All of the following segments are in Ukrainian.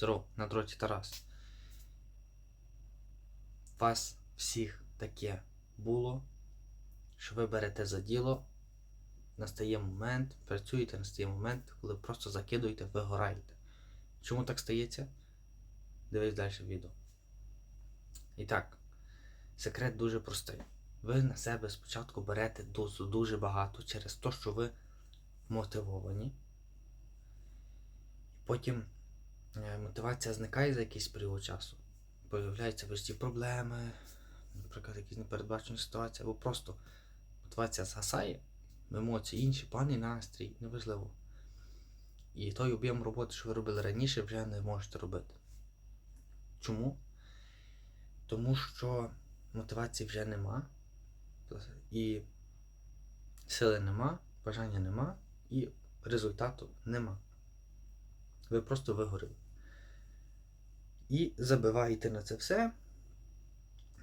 Здоров, на дроті Тарас. Вас всіх таке було, що ви берете за діло, настає момент, працюєте, настає момент, коли просто закидуєте, вигораєте. Чому так стається? Дивись далі відео. І так, секрет дуже простий. Ви на себе спочатку берете дозу дуже багато через те, що ви мотивовані. Потім мотивація зникає за якийсь період часу. Появляються в житті проблеми, наприклад, якісь непередбачені ситуації, або просто мотивація згасає, емоції інші, поганий настрій, неважливо. І той об'єм роботи, що ви робили раніше, вже не можете робити. Чому? Тому що мотивації вже нема, і сили нема, бажання нема, і результату нема. Ви просто вигоріли. І забиваєте на це все.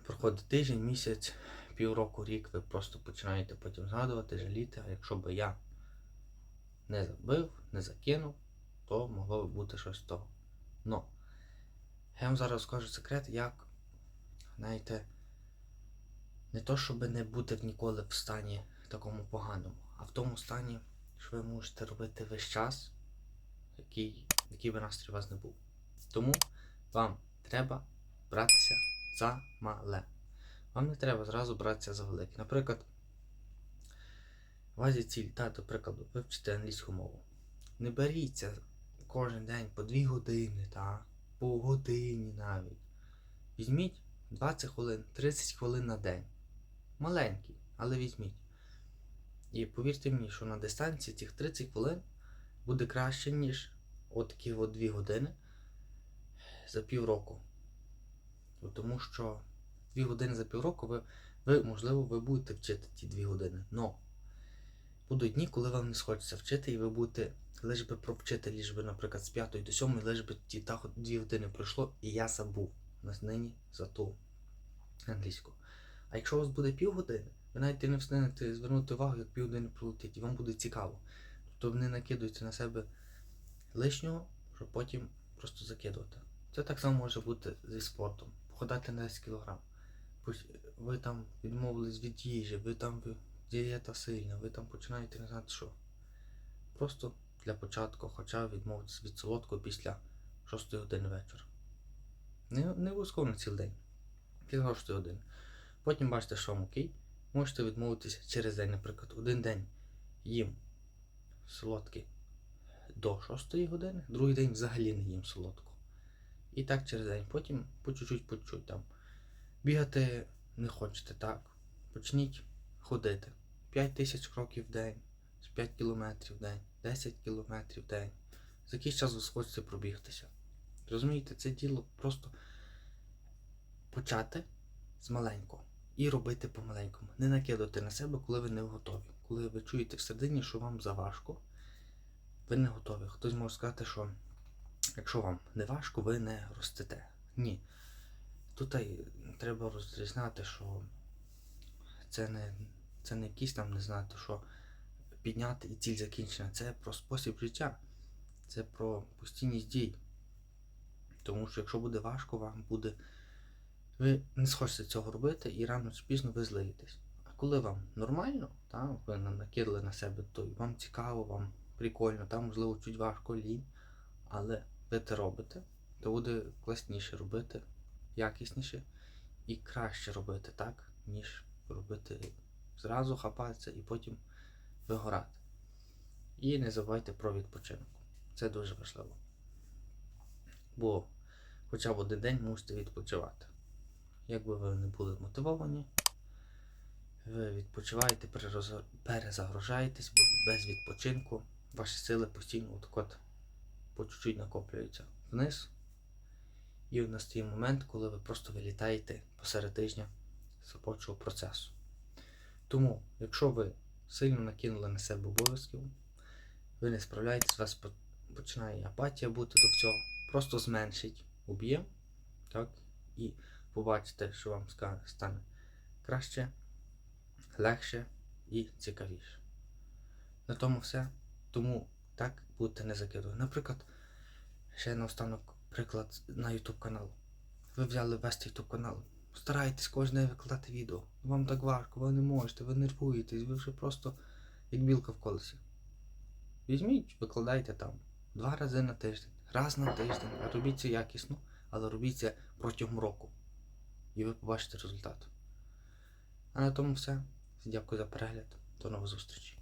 Проходить тиждень, місяць, півроку, рік, ви просто починаєте потім згадувати, жаліти, а якщо би я не забив, не закинув, то могло би бути щось з того. Но я вам зараз скажу секрет, як, знаєте, не то, щоб не бути ніколи в стані такому поганому, а в тому стані, що ви можете робити весь час, який, який би настрій у вас не був. Тому вам треба братися за мале. Вам не треба зразу братися за велике. Наприклад, у вас є ціль, та, до прикладу, вивчити англійську мову. Не беріться кожен день по 2 години, та, по годині навіть. Візьміть 20 хвилин, 30 хвилин на день. Маленький, але візьміть. І повірте мені, що на дистанції цих 30 хвилин буде краще, ніж отакі от 2 години за півроку. Тому що 2 години за півроку ви, ви, можливо, ви будете вчити ті 2 години. Но будуть дні, коли вам не схочеться вчити, і ви будете лише би провчити, лише би, наприклад, з 5 до 7, лише би ті та 2 години пройшло, і я забув нині за ту англійську. А якщо у вас буде півгодини, ви навіть не встигнете звернути увагу, як півгодини пролетить, і вам буде цікаво. Тобто вони накидуються на себе лишнього, щоб потім просто закидувати. Це так само може бути зі спортом. Походати на 10 кг. Ви там відмовились від їжі, ви там дієта сильна, ви там починаєте не знати що. Просто для початку, хоча відмовитися від солодкого після 6 години вечора. Не, не обов'язково на цілий день. Після 6 години. Потім бачите, що вам окей. Можете відмовитися через день, наприклад, один день їм солодкий до 6 години, другий день взагалі не їм солодку. І так через день. Потім по чуть-чуть, по чуть-чуть там. Бігати не хочете, так. Почніть ходити. 5 тисяч кроків в день, 5 кілометрів в день, 10 кілометрів в день. За якийсь час ви схочете пробігтися. Розумієте, це діло просто почати з маленького і робити помаленькому. Не накидати на себе, коли ви не готові. Коли ви чуєте всередині, що вам заважко, ви не готові. Хтось може сказати, що якщо вам не важко, ви не ростете. Ні. Тут треба розрізняти, що це не, це не якісь там, не знати, що підняти і ціль закінчена. Це про спосіб життя. Це про постійність дій. Тому що якщо буде важко, вам буде. Ви не схочете цього робити і рано чи пізно ви злиєтесь. А коли вам нормально, та, ви накидали на себе, то вам цікаво, вам прикольно, там можливо чуть важко лінь, але ви це робите, то буде класніше робити, якісніше і краще робити так, ніж робити зразу хапатися і потім вигорати. І не забувайте про відпочинок. Це дуже важливо. Бо хоча б один день мусите відпочивати. Якби ви не були мотивовані, ви відпочиваєте, перезагружаєтесь, бо без відпочинку ваші сили постійно от от по чуть-чуть накоплюються вниз. І настає момент, коли ви просто вилітаєте посеред тижня з робочого процесу. Тому, якщо ви сильно накинули на себе обов'язків, ви не справляєтесь, у вас починає апатія бути до всього, просто зменшить об'єм, так, і побачите, що вам стане краще, легше і цікавіше. На тому все. Тому так будете не закидувати. Наприклад, ще наостанок Приклад на YouTube канал. Ви взяли вести YouTube канал. Старайтесь кожен день викладати відео. Вам так важко, ви не можете, ви нервуєтесь, ви вже просто як білка в колесі. Візьміть, викладайте там два рази на тиждень, раз на тиждень, робіть це якісно, але робіть це протягом року. І ви побачите результат. А на тому все. Дякую за перегляд. До нових зустрічей.